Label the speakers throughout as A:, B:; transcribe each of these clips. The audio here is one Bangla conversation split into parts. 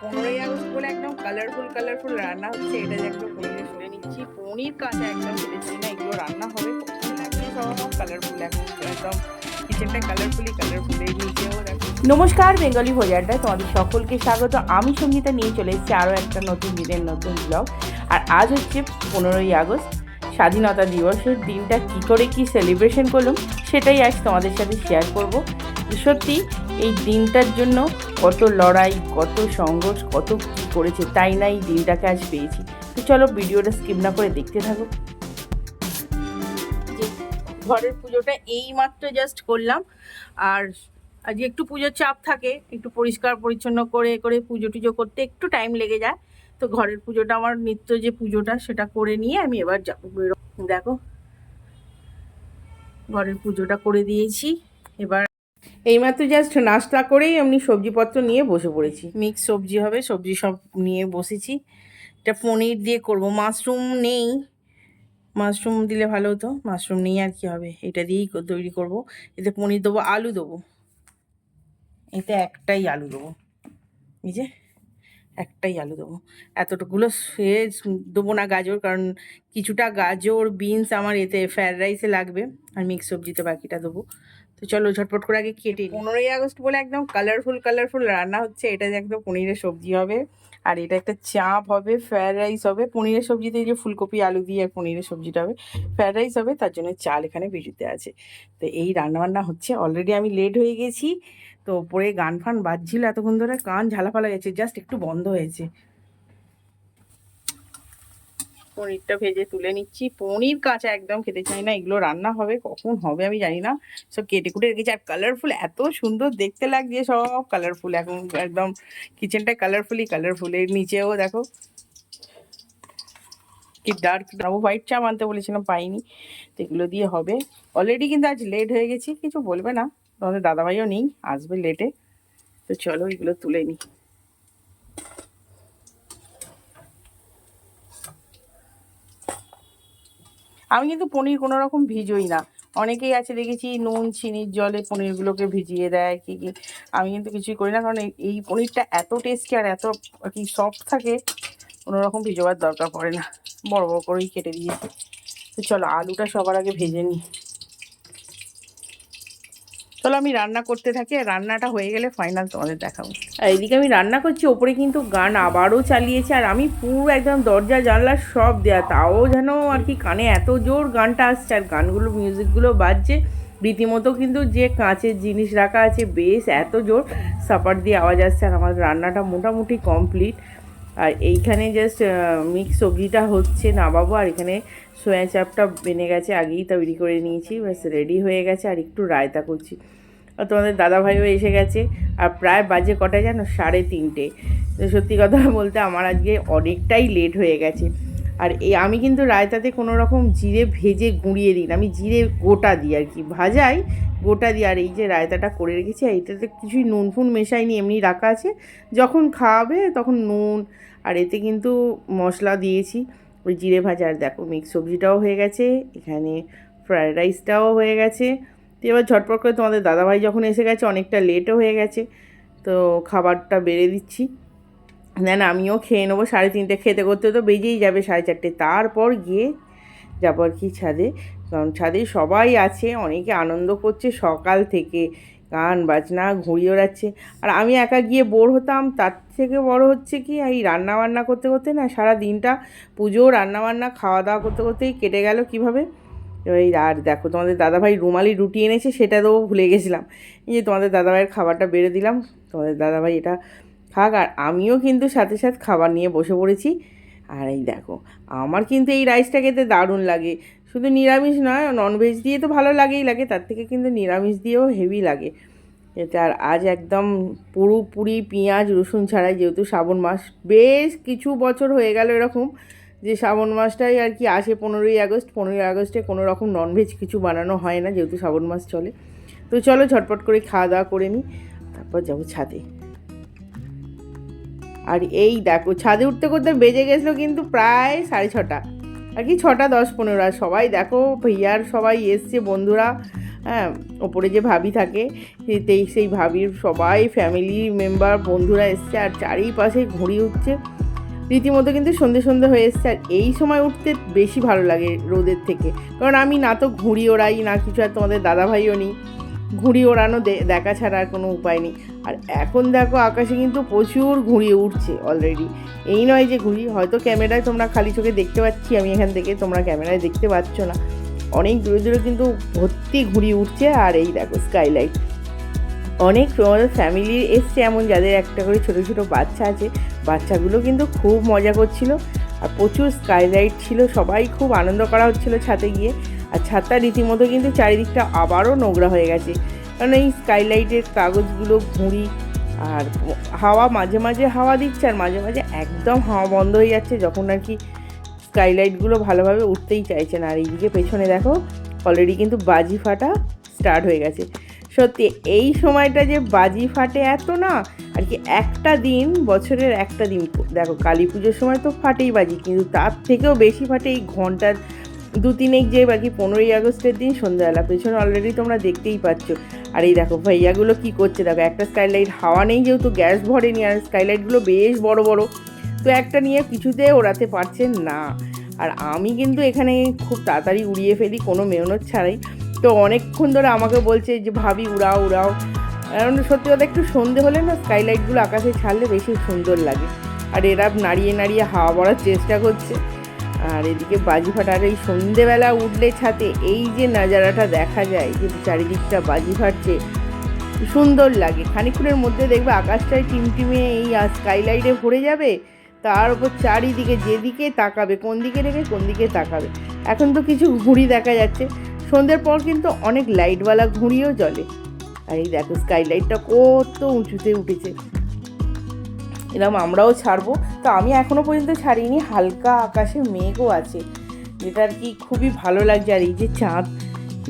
A: পনেরোই আগস্ট বলে একদম কালারফুল কালারফুল রান্না হচ্ছে, এটা যে একদম পনিরে সরে নিচ্ছি। পনির কাঁচা একদম খেতেছি না, এগুলো রান্না হবে। কালারফুল কালারফুলি
B: নমস্কার, বেঙ্গলি ভোজারটা তোমাদের সকলকে স্বাগত। আমি সঙ্গীতা নিয়ে চলে এসেছি আরও একটা নতুন দিনের নতুন ব্লগ আর আজ হচ্ছে পনেরোই আগস্ট, স্বাধীনতা দিবসের দিনটা কি করে কি সেলিব্রেশন করলাম, সেটাই আজ তোমাদের সাথে শেয়ার করব। সত্যি এই দিনটার জন্য কত লড়াই, কত সংঘর্ষ, কত কী করেছে তাই না এই দিনটাকে আজ পেয়েছি। তো চলো ভিডিওটা স্কিপ না করে দেখতে থাকো।
A: যে ঘরের পুজোটা এই মাত্র জাস্ট করলাম। আর আজকে একটু পুজোর চাপ থাকে, একটু পরিষ্কার পরিচ্ছন্ন করে করে পুজো টুজো করতে একটু টাইম লেগে যায়। তো ঘরের পুজোটা আমার নিত্য যে পুজোটা সেটা করে নিয়ে আমি এবার যাব। দেখো, ঘরের পুজোটা করে দিয়েছি। এবার
B: এইমাত্র জাস্ট নাস্তা করেই আমি সবজিপত্র নিয়ে বসে পড়েছি।
A: মিক্স সবজি হবে, সবজি সব নিয়ে বসেছি। এটা পনির দিয়ে করব। মাশরুম নেই। মাশরুম দিলে ভালো হতো। মাশরুম নেই আর কি হবে? এটা দিয়েই তৈরি করব। এতে পনির দেবো, আলু দেবো। এতে একটাই আলু দেবো। এই যে, একটাই আলু দেবো। এতটুকুলো সে দেবো না গাজর, কারণ কিছুটা গাজর, বিনস আমার এতে ফ্রায়েড রাইসে লাগবে। আর মিক্স সবজিতে বাকিটা দেবো। তো চলো ঝটপট করে আগে কেটে পনেরোই আগস্ট বলে একদম কালারফুল কালারফুল রান্না হচ্ছে। এটা যে একদম পনিরের সবজি হবে। আর এটা একটা চাপ হবে ফ্রায়েড রাইস হবে। পনিরের সবজিতে এই যে ফুলকপি, আলু দিয়ে আর পনিরের সবজিটা হবে। ফ্রায়েড রাইস হবে, তার জন্য চাল এখানে ভিজুতে আছে। তো এই রান্নাবান্না হচ্ছে। অলরেডি আমি লেট হয়ে গেছি। তো ওপরে গান ফান বাজছিল এতক্ষণ ধরে, কান ঝালাফালা গেছে জাস্ট একটু বন্ধ হয়েছে। পনিরটা ভেজে তুলে নিচ্ছি। পনির কাঁচা একদম খেতে চাই না, এগুলো রান্না হবে, কখন হবে আমি জানি না। সব কেটে কুটে রেখেছি, আর কালারফুল এত সুন্দর দেখতে লাগছে, সব কালারফুল এখন একদম কিচেনটা কালারফুলি কালারফুল এর নিচেও দেখো। কি ডার্ক ডাবো হোয়াইট চা আনতে বলেছিলাম, পাইনি, তো এগুলো দিয়ে হবে। অলরেডি কিন্তু আজ লেট হয়ে গেছি, কিছু বলবে না, তোমাদের দাদাভাইও নেই, আসবে লেটে তো চলো এগুলো তুলে নিই আমি কিন্তু পনির কোনো রকম ভিজোই না। অনেকেই আছে দেখেছি নুন, চিনির জলে পনিরগুলোকে ভিজিয়ে দেয়, কি কি। আমি কিন্তু কিছুই করি না, কারণ এই- পনিরটা এত টেস্টি আর এত কি সফট থাকে, কোনো রকম ভিজোবার দরকার পড়ে না। বড় বড় করেই কেটে দিয়েছি। তো চলো, আলুটা সবার আগে ভেজে নিই। চলো আমি রান্না করতে থাকি আর রান্নাটা হয়ে গেলে ফাইনাল তোমাদের দেখাবো।
B: আর এদিকে আমি রান্না করছি, ওপরে কিন্তু গান আবারও চালিয়েছে আর আমি পুরো একদম দরজা, জানলা সব দেয়া, তাও যেন আর কি কানে এত জোর গানটা আসছে আর গানগুলো মিউজিকগুলো বাজছে। রীতিমতো কিন্তু যে কাঁচের জিনিস রাখা আছে, বেশ এত জোর, সাপার দিয়ে আওয়াজ আসছে আর আমার রান্নাটা মোটামুটি কমপ্লিট আর এইখানে জাস্ট মিক্স সবজিটা হচ্ছে নামাবো আর এখানে সোয়া চাপটা বেনে গেছে, আগেই তৈরি করে নিয়েছি, ব্যাস রেডি হয়ে গেছে, আর একটু রায়তা করছি। আর তোমাদের দাদাভাইও এসে গেছে, আর প্রায় বাজে কটায় জানো? সাড়ে তিনটে। সত্যি কথা বলতে আমার আজকে অনেকটাই লেট হয়ে গেছে। আর এই আমি কিন্তু রায়তাতে কোনো রকম জিরে ভেজে গুঁড়িয়ে দিই না। আমি জিরে গোটা দিই আর কি। ভাজাই গোটা দিই। আর এই যে রায়তাটা করে রেখেছি, আর এটাতে কিছুই নুন ফুন মেশাইনি, এমনি রাখা আছে। যখন খাওয়াবে তখন নুন, আর এতে কিন্তু মশলা দিয়েছি। ওই জিরে ভাজা, আর দেখো মিক্স সবজিটাও হয়ে গেছে, এখানে ফ্রায়েড রাইসটাও হয়ে গেছে। তো এবার ঝটপট করে তোমাদের দাদাভাই যখন এসে গেছে, অনেকটা লেটও হয়ে গেছে, তো খাবারটা বেড়ে দিচ্ছি। দেন আমিও খেয়ে নেব, সাড়ে তিনটে খেতে করতে তো বেজেই যাবে সাড়ে চারটে। তারপর গিয়ে যাব আর কি ছাদে। কারণ ছাদে সবাই আছে, অনেকে আনন্দ করছে সকাল থেকে, গান, বাজনা, ঘুড়ি ওড়াচ্ছে। আর আমি একা গিয়ে বোর হতাম, তার থেকে বড় হচ্ছে কি, এই রান্না বান্না করতে করতে না সারা দিনটা পুজো রান্না বান্না খাওয়া দাওয়া করতে করতেই কেটে গেল কীভাবে? এই আর দেখো, তোমাদের দাদাভাই রুমালি রুটি এনেছে, সেটা তো ভুলে গেছিলাম। এই যে তোমাদের দাদাভাইয়ের খাবারটা বেড়ে দিলাম, তোমাদের দাদাভাই এটা খাক, আর আমিও কিন্তু সাথে সাথে খাবার নিয়ে বসে পড়েছি। আর এই দেখো, আমার কিন্তু এই রাইসটা খেতে দারুণ লাগে। শুধু নিরামিষ নয় ননভেজ দিয়ে তো ভালো লাগেই লাগে, তার থেকে কিন্তু নিরামিষ দিয়েও হেভি লাগে। এতে আর আজ একদম পুরোপুরি পেঁয়াজ, রসুন ছাড়াই যেহেতু শ্রাবণ মাস, বেশ কিছু বছর হয়ে গেল এরকম যে শ্রাবণ মাসটাই আর কি আসে পনেরোই আগস্ট। পনেরোই আগস্টে কোনো রকম ননভেজ কিছু বানানো হয় না, যেহেতু শ্রাবণ মাস চলে। তো চলো ঝটপট করে খাওয়া দাওয়া করে নিই তারপর যাব ছাদে। আর এই দেখো, ছাদে উঠতে করতে বেজে গেছিল কিন্তু প্রায় সাড়ে ছটা। আর কি ছটা দশ পনেরো, আর সবাই দেখো, ভাইয়ার সবাই এসছে, বন্ধুরা হ্যাঁ ওপরে যে ভাবি থাকে, সেই সেই ভাবির সবাই ফ্যামিলি মেম্বার বন্ধুরা এসছে, আর চারিপাশে ঘুড়ি উঠছে। রীতিমতো কিন্তু সন্ধে সন্ধে হয়ে এসছে, আর এই সময় উঠতে বেশি ভালো লাগে রোদের থেকে। কারণ আমি না তো ঘুড়ি ওড়াই, না কিছু, আর তোমাদের দাদাভাইও নেই। ঘুড়ি ওড়ানো দেখা ছাড়া আর কোনো উপায় নেই। আর এখন দেখো আকাশে কিন্তু প্রচুর ঘুড়ি উঠছে অলরেডি এই নয় যে ঘুড়ি, হয়তো ক্যামেরায় তোমরা খালি চোখে দেখতে পাচ্ছি, আমি এখান থেকে তোমরা ক্যামেরায় দেখতে পাচ্ছ না। অনেক দূরে দূরে কিন্তু ভর্তি ঘুড়ি উঠছে আর এই দেখো স্কাইলাইট অনেক আমাদের ফ্যামিলি এসছে এমন, যাদের একটা করে ছোটো ছোটো বাচ্চা আছে। বাচ্চাগুলো কিন্তু খুব মজা করছিল। আর প্রচুর স্কাইলাইট ছিল, সবাই খুব আনন্দ করা হচ্ছিল ছাদে গিয়ে। আর ছাদটা রীতিমতো কিন্তু চারিদিকটা আবারও নোংরা হয়ে গেছে। কারণ এই স্কাইলাইটের কাগজগুলো, ঘুড়ি আর হাওয়া মাঝে মাঝে হাওয়া দিচ্ছে আর মাঝে মাঝে একদম হাওয়া বন্ধ হয়ে যাচ্ছে যখন আর কি স্কাইলাইটগুলো ভালোভাবে উঠতেই চাইছে না। আর এইদিকে পেছনে দেখো অলরেডি কিন্তু বাজি ফাটা স্টার্ট হয়ে গেছে। সত্যি, এই সময়টা যে বাজি ফাটে এত না, আর কি একটা দিন, বছরের একটা দিন, দেখো কালী পুজোর সময় তো ফাটেই বাজি, কিন্তু তার থেকেও বেশি ফাটে এই ঘণ্টার দু তিনেক যে বাকি পনেরোই আগস্টের দিন সন্ধ্যাবেলা, পেছনে অলরেডি তোমরা দেখতেই পাচ্ছ। আর এই দেখো ভাইয়াগুলো কি করছে, দেখো একটা স্কাইলাইট হাওয়া নেই যেহেতু গ্যাস ভরেনি, আর স্কাইলাইটগুলো বেশ বড় বড়। তো একটা নিয়ে কিছুতে ওড়াতে পারছেন না। আর আমি কিন্তু এখানে খুব তাড়াতাড়ি উড়িয়ে ফেলি, কোনো মেহনত ছাড়াই। তো অনেকক্ষণ ধরে আমাকে বলছে যে, ভাবি, উড়াও উড়াও। কারণ সত্যি কথা, একটু সন্ধে হলে না স্কাইলাইটগুলো আকাশে ছাড়লে বেশি সুন্দর লাগে। আর এরা নাড়িয়ে নাড়িয়ে হাওয়া বড়ার চেষ্টা করছে। আর এদিকে বাজি ফাটার এই সন্ধেবেলা উঠলে ছাতে এই যে নাজারাটা দেখা যায় যে চারিদিকটা বাজি ফাটছে সুন্দর লাগে। খানিক্ষণের মধ্যে দেখবে আকাশটায় টিমটিমে এই স্কাইলাইটে ভরে যাবে, তার উপর চারিদিকে যেদিকে তাকাবে, কোন দিকে রেখে কোন দিকে তাকাবে। এখন তো কিছু ঘুড়ি দেখা যাচ্ছে। সন্ধ্যের পর কিন্তু অনেক লাইটওয়ালা ঘুড়িও জ্বলে। আর এই দেখো স্কাইলাইটটা কত উঁচুতে উঠেছে। এরকম আমরাও ছাড়বো। তো আমি এখনও পর্যন্ত ছাড়িনি, হালকা আকাশে মেঘও আছে। যেটা আর কি খুবই ভালো লাগছে, আর এই যে চাঁদ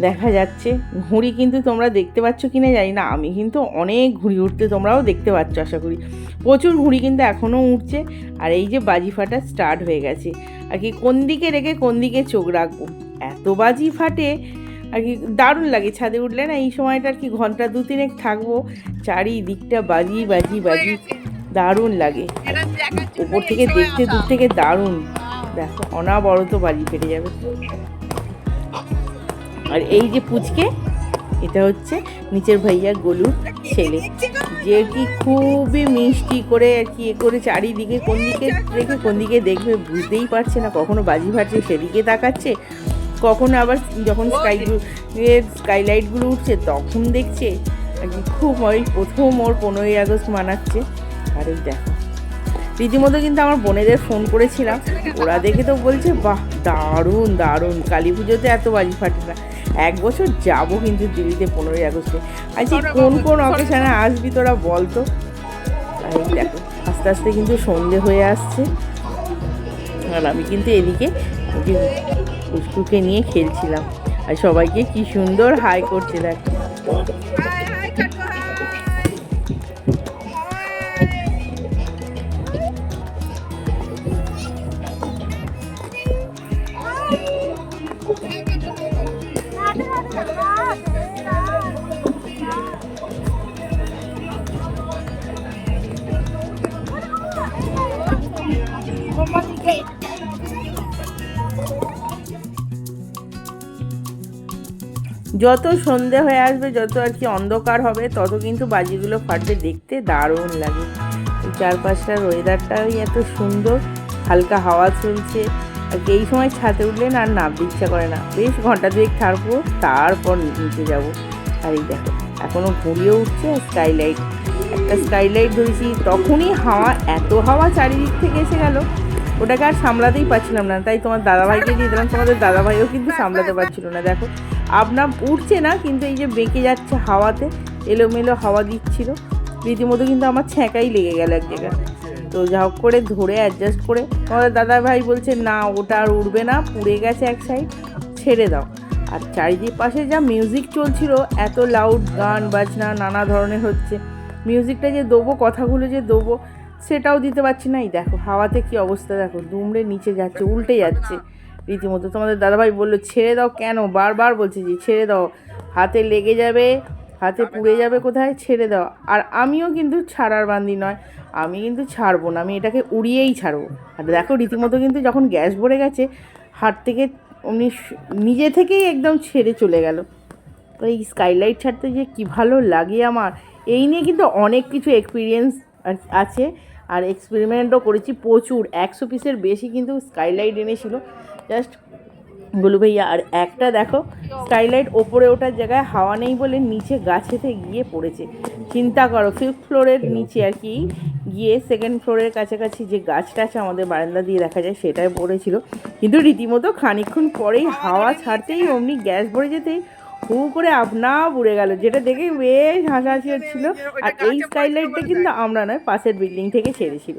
B: দেখা যাচ্ছে। ঘুড়ি কিন্তু তোমরা দেখতে পাচ্ছ কি না জানি না, আমি কিন্তু অনেক ঘুড়ি উঠতে তোমরাও দেখতে পাচ্ছ, আশা করি। প্রচুর ঘুড়ি কিন্তু এখনও উঠছে আর এই যে বাজি ফাটা স্টার্ট হয়ে গেছে। আর কি কোন দিকে রেখে কোন দিকে চোখ রাখব? এত বাজি ফাটে, আর কি দারুণ লাগে, ছাদে উঠলে না এই সময়টা আর কি ঘণ্টা দু তিনেক থাকব, চারিদিকটা বাজি বাজি বাজি। দারুণ লাগে। উপর থেকে দেখতে দূর থেকে দারুণ। দেখো, অনাবরত বাজি ফেটে যাবে। আর এই যে পুচকে, এটা হচ্ছে নিচের ভাইয়া গলুর ছেলে। যে কি খুবই মিষ্টি করে আর কি এ করে চারিদিকে, কোন দিকে রেখে কোন দিকে দেখবে বুঝতেই পারছে না। কখনো বাজি ফাটছে, সেদিকে তাকাচ্ছে, কখনো আবার যখন স্কাই স্কাইলাইটগুলো উঠছে, তখন দেখছে, আর কি খুব ওই প্রথম ওর পনেরোই আগস্ট মানাচ্ছে। আর দেখো। রীতিমতো কিন্তু আমার বোনেদের ফোন করেছিলাম। ওরা দেখে তো বলছে, বাহ, দারুণ দারুণ। কালী পুজোতে এত বাজি ফাটে না। এক বছর যাব কিন্তু দিল্লিতে পনেরোই আগস্টে। আচ্ছা কোন কোন অকেশানে আসবি তোরা বলতো দেখো, আস্তে আস্তে কিন্তু সন্ধে হয়ে আসছে। আর আমি কিন্তু এদিকে পুষ্কুকে নিয়ে খেলছিলাম। আর সবাইকে কি সুন্দর হাই করছে, দেখো। যত সন্ধে হয়ে আসবে, যত আর কি অন্ধকার হবে, তত কিন্তু বাজিগুলো ফাটবে দেখতে দারুণ লাগে। চারপাশটার ওয়েদারটাই এত সুন্দর, হালকা হাওয়া চলছে। আর এই সময় ছাদে উঠলে না আর নামতে ইচ্ছা করে না। বেশ ঘণ্টা দুয়েক থাকব, তারপর নিচে যাব। আর এই দেখো এখনও ঘুরিয়ে উঠছে আর স্কাইলাইট একটা স্কাইলাইট ধরেছি, তখনই হাওয়া, এত হাওয়া চারিদিক থেকে এসে গেল। ওটাকে আর সামলাতেই পারছিলাম না তাই তোমার দাদাভাইকে দিয়ে দিলাম। তোমাদের দাদাভাইও কিন্তু সামলাতে পারছিল না দেখো। আপনার উঠছে না কিন্তু এই যে বেঁকে যাচ্ছে হাওয়াতে এলোমেলো হাওয়া দিচ্ছিল। রীতিমতো কিন্তু আমার ছ্যাঁকাই লেগে গেল এক জায়গায়। তো যা হোক করে ধরে অ্যাডজাস্ট করে তোমাদের দাদা ভাই বলছে না ওটা আর উঠবে না পুড়ে গেছে এক সাইড ছেড়ে দাও। আর চারিদিক পাশে যা মিউজিক চলছিল এত লাউড গান বাজনা নানা ধরনের হচ্ছে। মিউজিকটা যে দেবো কথাগুলো যে দেবো সেটাও দিতে পারছি না। এই দেখো, হাওয়াতে কি অবস্থা দেখো, দুমড়ে নিচে যাচ্ছে, উল্টে যাচ্ছে। রীতিমতো তোমাদের দাদাভাই বলল, ছেড়ে দাও কেন? বারবার বলছে যে, ছেড়ে দাও, হাতে লেগে যাবে, হাতে পুড়ে যাবে কোথায়? ছেড়ে দাও। আর আমিও কিন্তু ছাড়ার বান্দি নয়, আমি কিন্তু ছাড়বো না, আমি এটাকে উড়িয়েই ছাড়বো। আর দেখো, রীতিমতো কিন্তু যখন গ্যাস ভরে গেছে হাত থেকে উনি নিজে থেকেই একদম ছেড়ে চলে গেল। তো এই স্কাইলাইট ছাড়তে যে কী ভালো লাগে আমার, এই নিয়ে কিন্তু অনেক কিছু এক্সপিরিয়েন্স আছে। আর এক্সপেরিমেন্টও করেছি প্রচুর। একশো পিসের বেশি কিন্তু স্কাইলাইট এনেছিল। জাস্ট বলু ভাইয়া, আর একটা দেখো স্কাইলাইট ওপরে ওঠার জায়গায় হাওয়া নেই বলে নিচে গাছেতে গিয়ে পড়েছে। চিন্তা করো ফিফথ ফ্লোরের নিচে আর কি। গিয়ে সেকেন্ড ফ্লোরের কাছাকাছি যে গাছটা আছে আমাদের বারান্দা দিয়ে দেখা যায় সেটাই পড়েছিল। কিন্তু রীতিমতো খানিকক্ষণ পরেই হাওয়া ছাড়তেই অমনি গ্যাস ভরে যেতেই হু করে আপনা উড়ে গেল। যেটা দেখে বেশ হাসাহাসি হচ্ছিল। আর এই স্কাইলাইটটা কিন্তু আমরা নয় পাশের বিল্ডিং থেকে ছেড়েছিল।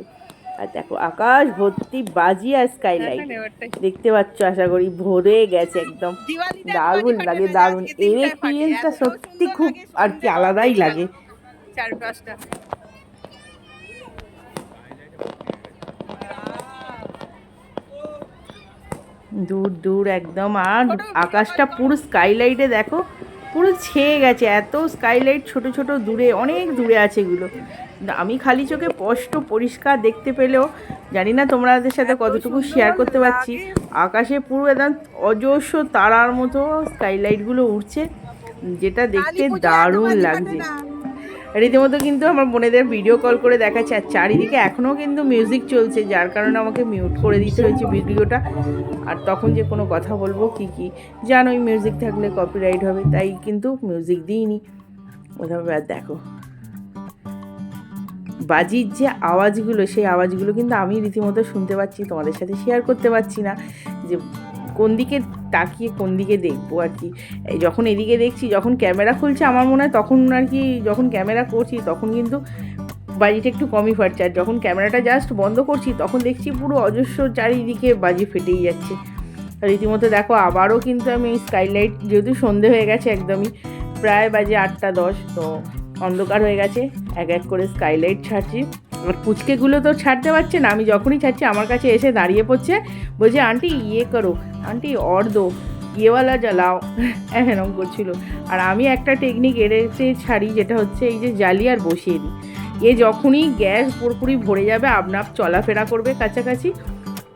B: আর দেখো আকাশ ভর্তি বাজি আর স্কাইলাইট দেখতে পাচ্ছ আশা করি ভরে গেছে একদম। দারুণ লাগে দারুণ। এর এক্সপিরিয়েন্সটা সত্যি খুব আর কি আলাদাই লাগে।
A: চার
B: দূর দূর একদম। আর আকাশটা পুরো স্কাইলাইটে দেখো পুরো ছেয়ে গেছে। এত স্কাইলাইট ছোট ছোট দূরে অনেক দূরে আছে এগুলো। আমি খালি চোখে স্পষ্ট পরিষ্কার দেখতে পেলেও জানি না তোমাদের সাথে কতটুকু শেয়ার করতে পারছি। আকাশে পুরো একদম অজস্র তারার মতো স্কাইলাইটগুলো উঠছে যেটা দেখতে দারুণ লাগছে। রীতিমতো কিন্তু আমার বোনেদের ভিডিও কল করে দেখাচ্ছে আর চারিদিকে এখনও কিন্তু মিউজিক চলছে, যার কারণে আমাকে মিউট করে দিতে হয়েছে ভিডিওটা আর তখন যে কোনো কথা বলব কি কি জানোই মিউজিক থাকলে কপিরাইট হবে, তাই কিন্তু মিউজিক দিইনি। ওইভাবে আর দেখো। বাজির যে আওয়াজগুলো, সেই আওয়াজগুলো কিন্তু আমি রীতিমতো শুনতে পাচ্ছি, তোমাদের সাথে শেয়ার করতে পারছি না যে কোন দিকে তাকিয়ে কোন দিকে দেখব আর কি। যখন এদিকে দেখছি, যখন ক্যামেরা খুলছে, আমার মনে হয় তখন আর কি, যখন ক্যামেরা করছি, তখন কিন্তু বাজিটা একটু কমই ফাটছে। আর যখন ক্যামেরাটা জাস্ট বন্ধ করছি, তখন দেখছি পুরো অজস্র চারিদিকে বাজি ফেটেই যাচ্ছে। রীতিমতো দেখো, আবারও কিন্তু আমি এই স্কাইলাইট যেহেতু সন্ধে হয়ে গেছে একদমই, প্রায় বাজে আটটা দশ, তো অন্ধকার হয়ে গেছে, এক এক করে স্কাইলাইট ছাড়ছি। আর পুচকেগুলো তো ছাড়তে পারছে না, আমি যখনই ছাড়ছি আমার কাছে এসে দাঁড়িয়ে পড়ছে, বলছে, আন্টি ইয়ে করো। আন্টি অর দো ইয়েওয়ালা জ্বালাও। এরকম করছিল। আর আমি একটা টেকনিক এড়েতে ছাড়ি, যেটা হচ্ছে এই যে জ্বালিয়ে আর বসিয়ে দিই। এ যখনই গ্যাস পুরোপুরি ভরে যাবে আপনা আপ চলাফেরা করবে কাছাকাছি।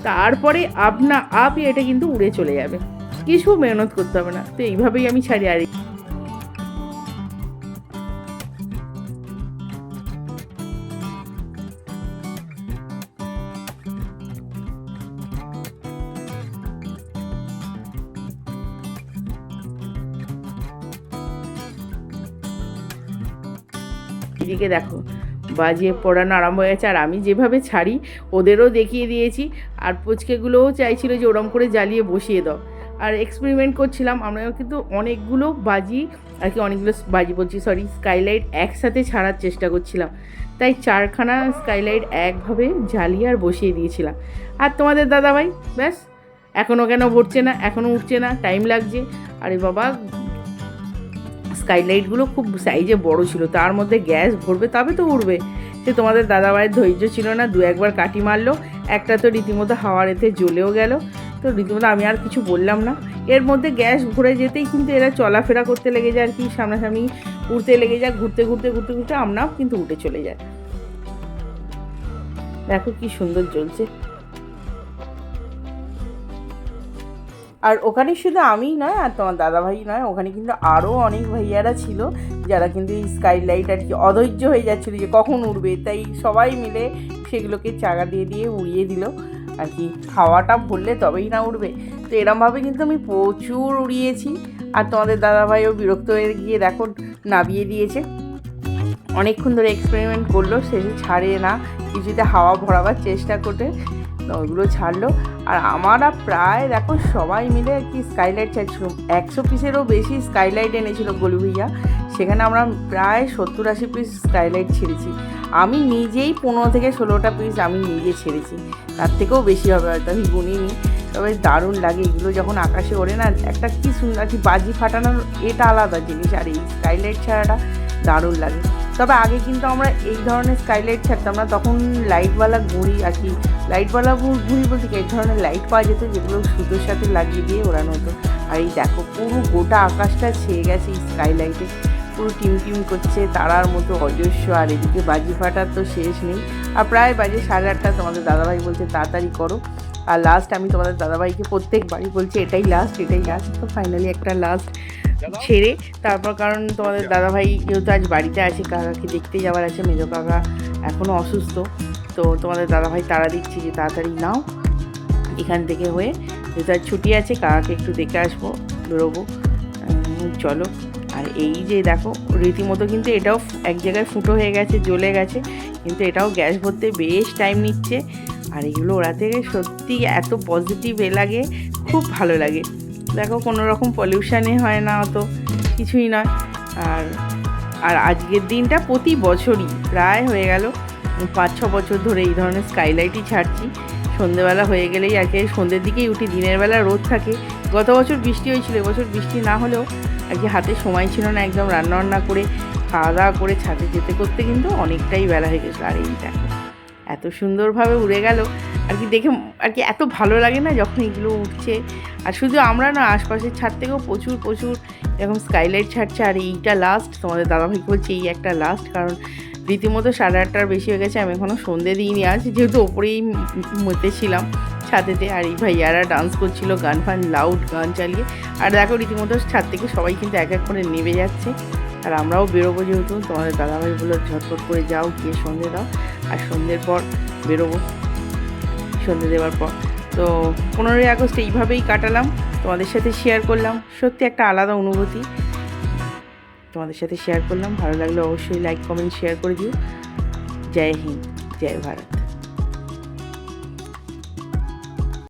B: তারপরে আপনা, আপই এটা কিন্তু উড়ে চলে যাবে। কিছু মেহনত করতে হবে না। তো এইভাবেই আমি ছাড়ি আর এদিকে দেখো, বাজিয়ে পড়ানো আরম্ভ হয়ে গেছে। আর আমি যেভাবে ছাড়ি, ওদেরও দেখিয়ে দিয়েছি। আর পুচকেগুলোও চাইছিল যে ওরম করে জ্বালিয়ে বসিয়ে দাও। আর এক্সপেরিমেন্ট করছিলাম, আমরা কিন্তু অনেকগুলো বাজি, আর কি অনেকগুলো বাজি বলছি সরি স্কাইলাইট একসাথে ছাড়ার চেষ্টা করছিলাম। তাই চারখানা স্কাইলাইট একভাবে জ্বালিয়ে আর বসিয়ে দিয়েছিলাম। আর তোমাদের দাদাভাই, ব্যাস এখনও কেন ভরছে না এখনও উঠছে না টাইম লাগছে। আরে বাবা স্কাইলাইটগুলো খুব সাইজে বড় ছিল, তার মধ্যে গ্যাস ভরবে, তবে তো উঠবে সে তোমাদের দাদাভাইয়ের ধৈর্য ছিল না, দু একবার কাটি মারলো, একটা তো রীতিমতো হাওয়ার এতে জ্বলেও গেল। তো রীতিমতো আমি আর কিছু বললাম না। এর মধ্যে গ্যাস ভরে যেতেই কিন্তু এরা চলাফেরা করতে লেগে যায় আর কি, সামনাসামনি উড়তে লেগে যায়, ঘুরতে ঘুরতে ঘুরতে ঘুরতে আমরাও কিন্তু উঠে চলে যায় দেখো কি সুন্দর জ্বলছে। আর ওখানে শুধু আমিই নয়, আর তোমার দাদাভাই নয়, ওখানে কিন্তু আরও অনেক ভাইয়ারা ছিল, যারা কিন্তু এই স্কাইলাইট আর কি অধৈর্য হয়ে যাচ্ছিল যে কখন উড়বে। তাই সবাই মিলে সেগুলোকে চাগা দিয়ে দিয়ে উড়িয়ে দিল। আর কি হাওয়াটা ভরলে তবেই না উঠবে তো এরমভাবে কিন্তু আমি প্রচুর উড়িয়েছি। আর তোমাদের দাদাভাইও বিরক্ত হয়ে গিয়ে দেখো নাবিয়ে দিয়েছে। অনেকক্ষণ ধরে এক্সপেরিমেন্ট করল শেষে ছাড়ে না, কিছুতে হাওয়া ভরাবার চেষ্টা করে ওইগুলো ছাড়লো। আর আমরা প্রায় দেখো সবাই মিলে কি স্কাইলাইট ছাড়ছিল একশো পিসেরও বেশি স্কাইলাইট এনেছিল গলু ভাইয়া। সেখানে আমরা প্রায় সত্তর আশি পিস স্কাইলাইট ছেড়েছি। আমি নিজেই পনেরো থেকে ষোলোটা পিস আমি নিজে ছেড়েছি। তার থেকেও বেশি হবে হয়তো, আমি গুনিনি। তবে দারুণ লাগে এগুলো যখন আকাশে ওড়ে না, একটা কি সুন্দর কি বাজি ফাটানোর এটা আলাদা জিনিস। আর এই স্কাইলাইট ছাড়াটা দারুণ লাগে। তবে আগে কিন্তু আমরা এই ধরনের স্কাইলাইট ছাড়তাম না, তখন লাইটওয়ালা ঘুড়ি আর কি লাইটওয়ালা ঘুড়ি বলতে এই ধরনের লাইট পাওয়া যেত যেগুলো সুতোর সাথে লাগিয়ে দিয়ে ওড়ানো হতো। আর এই দেখো, পুরো গোটা আকাশটা ছেয়ে গেছে এই স্কাইলাইটে পুরো টিম টিম করছে, তারার মতো অজস্র, আর এদিকে বাজি ফাটার তো শেষ নেই। আর প্রায় বাজে সাড়ে আটটা, তোমাদের দাদাভাই বলছে, তাড়াতাড়ি করো। আর লাস্ট আমি তোমাদের দাদাভাইকে প্রত্যেকবারই বলছি এটাই লাস্ট এটাই লাস্ট তো ফাইনালি একটা লাস্ট ছেড়ে তারপর কারণ তোমাদের দাদাভাই যেহেতু আজ বাড়িতে আছে কাকাকে দেখতে যাওয়ার আছে মেজো কাকা এখনও অসুস্থ তো তোমাদের দাদাভাই তাড়া দিচ্ছি যে তাড়াতাড়ি নাও এখান থেকে হয়ে যেহেতু আজ ছুটি আছে কাকাকে একটু দেখে আসব বেরোবো। চলো আর এই যে দেখো রীতিমতো কিন্তু এটাও এক জায়গায় ফুটো হয়ে গেছে জ্বলে গেছে কিন্তু এটাও গ্যাস ভরতে বেশ টাইম নিচ্ছে। আর এগুলো ওড়াতে সত্যি এত পজিটিভ এ লাগে, খুব ভালো লাগে। দেখো, কোনো রকম পলিউশানে হয় না অত, কিছুই নয় আর আর আজকের দিনটা প্রতি বছরই প্রায় হয়ে গেল। পাঁচ, ছ বছর ধরে এই ধরনের স্কাইলাইটই ছাড়ছি। সন্ধেবেলা হয়ে গেলেই কি সন্ধ্যের দিকেই উঠি, দিনের বেলা রোদ থাকে। গত বছর বৃষ্টি হয়েছিল, এবছর বৃষ্টি না হলেও আর কি হাতে সময় ছিল না একদম রান্না বান্না করে, খাওয়া দাওয়া করে ছাদে যেতে করতে কিন্তু অনেকটাই বেলা হয়ে গেছিল আর এই দেখো এত সুন্দরভাবে উড়ে গেল। আর কি দেখে আর কি এত ভালো লাগে না যখন এগুলো উঠছে। আর শুধু আমরা না, আশপাশের ছাদ থেকেও প্রচুর প্রচুর এরকম স্কাইলাইট ছাড়ছে। আর এইটা লাস্ট তোমাদের দাদাভাই বলছে এই একটা লাস্ট কারণ রীতিমতো সাড়ে আটটার বেশি হয়ে গেছে। আমি এখনও সন্ধে দিইনি আজ, যেহেতু ওপরেই মতে ছিলাম ছাদেতে। আর এই ভাইয়ারা ডান্স করছিল, গান ফান লাউড গান চালিয়ে। আর দেখো রীতিমতো ছাদ থেকে সবাই কিন্তু এক এক করে নেমে যাচ্ছে। আর আমরাও বেরোবো যেহেতু, তোমাদের দাদাভাই বলল, ঝটপট করে যাও, গিয়ে সন্ধে দাও। আর সন্ধ্যের পর বেরোবো। সন্ধ্যে দেওয়ার পর। তো পনেরোই আগস্ট এইভাবেই কাটালাম। তোমাদের সাথে শেয়ার করলাম। সত্যি একটা আলাদা অনুভূতি। তোমাদের সাথে শেয়ার করলাম। ভালো লাগলে অবশ্যই লাইক কমেন্ট শেয়ার করে দিও। জয় হিন্দ, জয় ভারত।